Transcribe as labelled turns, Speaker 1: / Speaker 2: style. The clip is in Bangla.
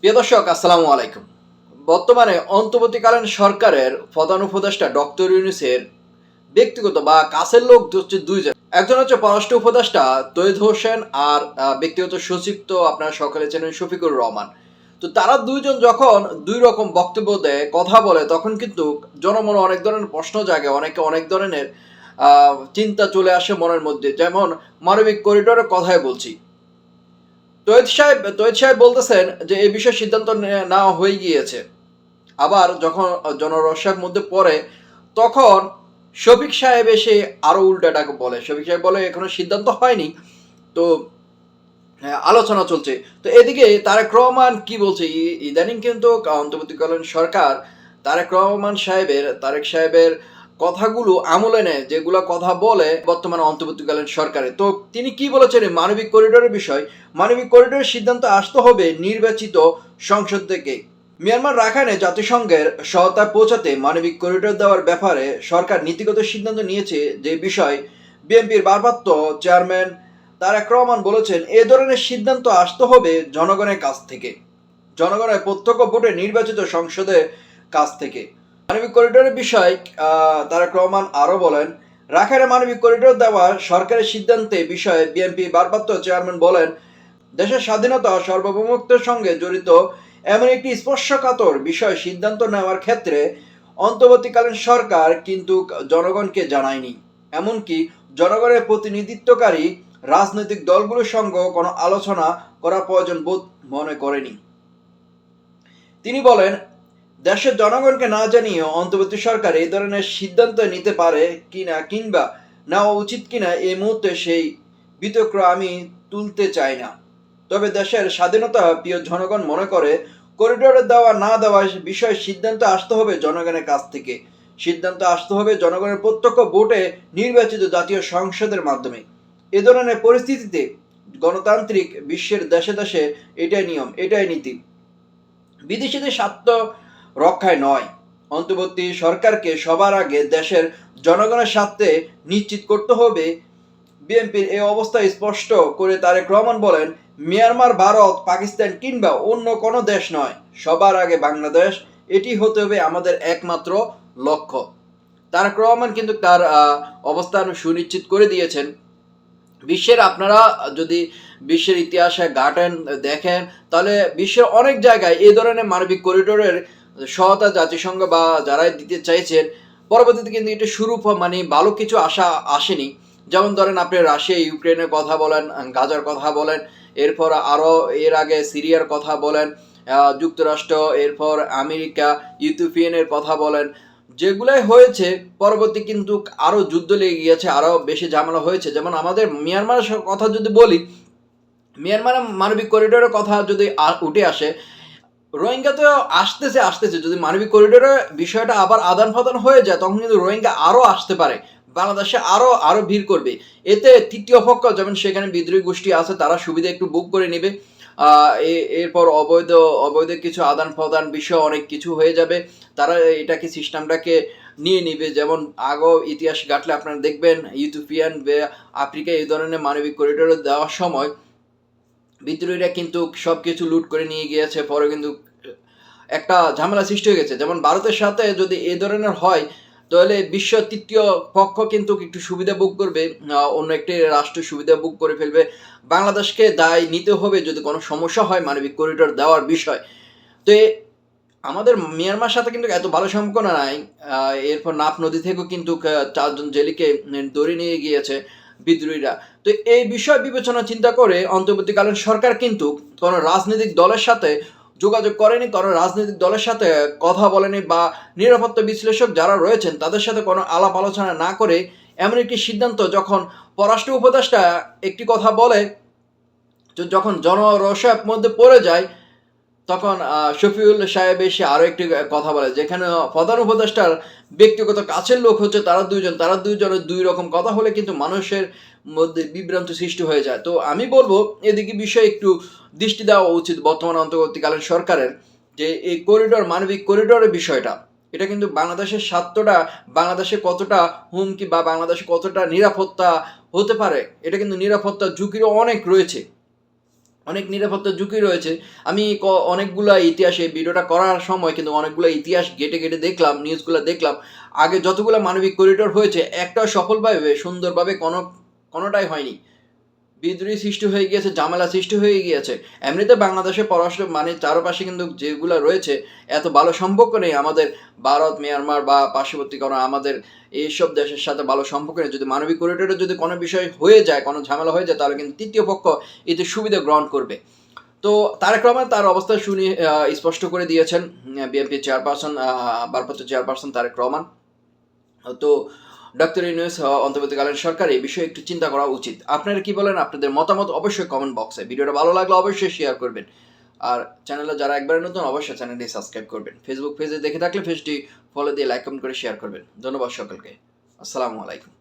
Speaker 1: প্রিয় দর্শক, আসসালামু আলাইকুম। বর্তমানে অন্তর্বর্তীকালীন সরকারের প্রধান উপদেষ্টা ডক্টর ইউনুসের ব্যক্তিগত বা কাছের লোক হচ্ছে দুইজন। একজন হচ্ছে পররাষ্ট্র উপদেষ্টা তৈদ হোসেন আর ব্যক্তিগত সচিব তো আপনারা সকালে চেনেন শফিকুর রহমান। তো তারা দুইজন যখন দুই রকম বক্তব্য দেয়, কথা বলে, তখন কিন্তু জনমনে অনেক ধরনের প্রশ্ন জাগে, অনেকে অনেক ধরনের চিন্তা চলে আসে মনের মধ্যে। যেমন, মানবিক করিডোরের কথাই বলছি। তৈদ সাহেব তৈদ সাহেব বলতেছেন যে এই বিষয়ে সিদ্ধান্ত নেওয়া হয়ে গিয়েছে। আবার যখন জনরসার মধ্যে পড়ে তখন শফিক সাহেব এসে আরও উল্টাটাকে বলে। শফিক সাহেব বলে এখনও সিদ্ধান্ত হয়নি তো হ্যাঁ, আলোচনা চলছে। তো এদিকে তারেক রহমান কি বলছে? ইদানিং কিন্তু অন্তর্বর্তীকালীন সরকার তারেক রহমান সাহেবের তারেক সাহেবের কথাগুলো আমলে নেয়, যেগুলো কথা বলে বর্তমানে অন্তর্বর্তীকালীন সরকারে। তো তিনি কি বলেছেন মানবিক করিডোরের বিষয়? মানবিক করিডোরের সিদ্ধান্ত আসতে হবে নির্বাচিত সংসদ থেকে। মিয়ানমার রাখাইনে জাতিসংঘের সহায়তা পৌঁছাতে মানবিক করিডোর দেওয়ার ব্যাপারে সরকার নীতিগত সিদ্ধান্ত নিয়েছে যে বিষয় বিএনপির ভারপ্রাপ্ত চেয়ারম্যান তারেক রহমান বলেছেন, এ ধরনের সিদ্ধান্ত আসতে হবে জনগণের কাছ থেকে। জনগণের প্রত্যক্ষ ভোটে নির্বাচিত সংসদের কাছ থেকে। মানবিক করিডোরের বিষয় আহ, তারেক রহমান আরও বলেন রাখাইনে মানবিক করিডোর দেওয়া সরকারের সিদ্ধান্তে বিষয়ে বিএনপি ভারপ্রাপ্ত চেয়ারম্যান বলেন দেশের স্বাধীনতা সার্বভৌমত্বের সঙ্গে জড়িত এমন একটি স্পর্শকাতর বিষয় সিদ্ধান্ত নেওয়ার ক্ষেত্রে অন্তর্বর্তীকালীন সরকার কিন্তু জনগণকে জানায়নি। এমনকি জনগণের প্রতিনিধিত্বকারী রাজনৈতিক দলগুলোর সঙ্গে কোনো আলোচনা করা প্রয়োজন বোধ মনে করেনি। তিনি বলেন দেশের জনগণকে না জানিয়ে অন্তর্বর্তী সরকার এই ধরনের সিদ্ধান্ত নিতে পারে কিনা কিংবা নেওয়া উচিত কিনা এই মুহূর্তে সেই বিতর্ক আমি তুলতে চাই না। তবে দেশের স্বাধীনতা প্রিয় জনগণ মনে করে, করিডোরে দেওয়া না দেওয়া বিষয়ে সিদ্ধান্ত আসতে হবে জনগণের কাছ থেকে। সিদ্ধান্ত আসতে হবে জনগণের প্রত্যক্ষ ভোটে নির্বাচিত জাতীয় সংসদের মাধ্যমে। এ ধরনের পরিস্থিতিতে গণতান্ত্রিক বিশ্বের দেশে দেশে এটাই নিয়ম, এটাই নীতি। বিদেশিদের স্বার্থ রক্ষায় নয়। অন্তর্বর্তী সরকারকে সবার আগে দেশের জনগণের স্বার্থে নিশ্চিত করতে হবে। বিএনপির এই অবস্থা স্পষ্ট করে তারেক রহমান বলেন, মিয়ানমার, ভারত, পাকিস্তান কিংবা অন্য কোনো দেশ নয়। সবার আগে বাংলাদেশ। এটি হতে হবে আমাদের একমাত্র লক্ষ্য। তারেক রহমান কিন্তু তার অবস্থান সুনিশ্চিত করে দিয়েছেন। বিশ্বের আপনারা যদি বিশ্বের ইতিহাসে ঘাটেন, দেখেন, তাহলে বিশ্বের অনেক জায়গায় এই ধরনের মানবিক করিডোরের সহায়তা জাতিসংঘ বা যারাই দিতে চাইছেন, পরবর্তীতে কিন্তু এটা শুরু মানে ভালো কিছু আশা আসেনি। যেমন ধরেন আপনি রাশিয়া ইউক্রেনের কথা বলেন, গাজার কথা বলেন, এরপর আরও এর আগে সিরিয়ার কথা বলেন যুক্তরাষ্ট্র, এরপর আমেরিকা ইউথোপিয়ানের কথা বলেন। যেগুলাই হয়েছে, পরবর্তী কিন্তু আরও যুদ্ধ লেগে গিয়েছে, আরও বেশি ঝামেলা হয়েছে। যেমন আমাদের মিয়ানমারের কথা যদি বলি, মিয়ানমারের মানবিক করিডোরের কথা যদি উঠে আসে রোহিঙ্গা তো আসতেছে আসতেছে। যদি মানবিক করিডোরে বিষয়টা আবার আদান প্রদান হয়ে যায়, তখন কিন্তু রোহিঙ্গা আরও আসতে পারে। বাংলাদেশে আরও আরও ভিড় করবে। এতে তৃতীয় পক্ষ, যেমন সেখানে বিদ্রোহী গোষ্ঠী আছে, তারা সুবিধা একটু বুক করে নেবে। এরপর অবৈধ অবৈধ কিছু আদান প্রদান বিষয় অনেক কিছু হয়ে যাবে। তারা এটাকে সিস্টেমটাকে নিয়ে নিবে। যেমন আগো ইতিহাস ঘাটলে আপনারা দেখবেন ইউথোপিয়ান আফ্রিকা এই ধরনের মানবিক করিডোরে দেওয়ার সময় বিদ্রোহীরা কিন্তু সব কিছু লুট করে নিয়ে গিয়েছে, পরে কিন্তু একটা ঝামেলা সৃষ্টি হয়ে গেছে। যেমন ভারতের সাথে যদি এ ধরনের হয়, তাহলে বিশ্ব তৃতীয় পক্ষ কিন্তু একটু সুবিধা বুক করবে অন্য একটি রাষ্ট্র সুবিধা বুক করে ফেলবে। বাংলাদেশকে দায় নিতে হবে যদি কোনো সমস্যা হয় মানবিক করিডোর দেওয়ার বিষয়। তো আমাদের মিয়ানমার সাথে কিন্তু এত ভালো সম্পর্ক নাই এরপর নাপ নদী থেকেও কিন্তু চারজন জেলিকে ধরে নিয়ে গিয়েছে। বিদ্রোহীরা। তো এই বিষয় বিবেচনা চিন্তা করে অন্তর্বর্তীকালীন সরকার কিন্তু কোনো রাজনৈতিক দলের সাথে যোগাযোগ করেনি, কোনো রাজনৈতিক দলের সাথে কথা বলেনি বা নিরাপত্তা বিশ্লেষক যারা রয়েছেন তাদের সাথে কোনো আলাপ আলোচনা না করে এমন একটি সিদ্ধান্ত যখন পররাষ্ট্র উপদেষ্টা একটি কথা বলে, যখন জনরসের মধ্যে পড়ে যায় তখন শফিউল সাহেব এসে আরও একটি কথা বলে, যেখানে প্রধান উপদেষ্টার ব্যক্তিগত কাছের লোক হচ্ছে তারা দুইজন, তারা দুইজনের দুই রকম কথা হলে কিন্তু মানুষের মধ্যে বিভ্রান্ত সৃষ্টি হয়ে যায়। তো আমি বলব, এদিকে বিষয়ে একটু দৃষ্টি দেওয়া উচিত বর্তমান অন্তর্বর্তীকালীন সরকারের, যে এই করিডোর মানবিক করিডোরের বিষয়টা। এটা কিন্তু বাংলাদেশের স্বার্থটা বাংলাদেশে কতটা হুমকি বা বাংলাদেশে কতটা নিরাপত্তা হতে পারে, এটা কিন্তু নিরাপত্তা ঝুঁকিরও অনেক রয়েছে। অনেক নিরাপত্তা ঝুঁকি রয়েছে। আমি অনেকগুলো ইতিহাসে ভিডিওটা করার সময় কিন্তু অনেকগুলো ইতিহাস গেটে গেটে দেখলাম, নিউজগুলো দেখলাম। আগে যতগুলো মানবিক করিডোর হয়েছে, একটা সফলভাবে, সুন্দরভাবে কোনো কোনোটাই হয়নি। বিদ্রোহী সৃষ্টি হয়ে গিয়েছে, ঝামেলা সৃষ্টি হয়ে গিয়েছে। এমনিতে বাংলাদেশে পররাষ্ট্র মানে চারপাশে কিন্তু যেগুলো রয়েছে, এত ভালো সম্পর্ক নেই আমাদের ভারত, মিয়ানমার বা পার্শ্ববর্তী কোনো আমাদের এইসব দেশের সাথে ভালো সম্পর্ক নেই। যদি মানবিক করিডোরে যদি কোনো বিষয় হয়ে যায়, কোনো ঝামেলা হয়ে যায়, তাহলে কিন্তু তৃতীয় পক্ষ এতে সুবিধা গ্রহণ করবে। তো তারেক রহমান তার অবস্থা শুনি স্পষ্ট করে দিয়েছেন বিএনপি চেয়ারপারসন ভারপ্রাপ্ত চেয়ারপারসন তারেক রহমান। তো ডক্টর ইউনুস অন্তর্বর্তীকালীন সরকার এই বিষয়ে একটু চিন্তা করা উচিত। আপনারা কি বলেন? আপনাদের মতামত অবশ্যই কমেন্ট বক্সে ভিডিওটা ভালো লাগলে অবশ্যই শেয়ার করবেন। আর চ্যানেলে যারা একবারে নতুন, অবশ্যই চ্যানেলটি সাবস্ক্রাইব করবেন। ফেসবুক পেজে দেখে থাকলে পেজটি ফলো দিয়ে লাইক কমেন্ট করে শেয়ার করবেন। ধন্যবাদ সকলকে। আসসালামু আলাইকুম।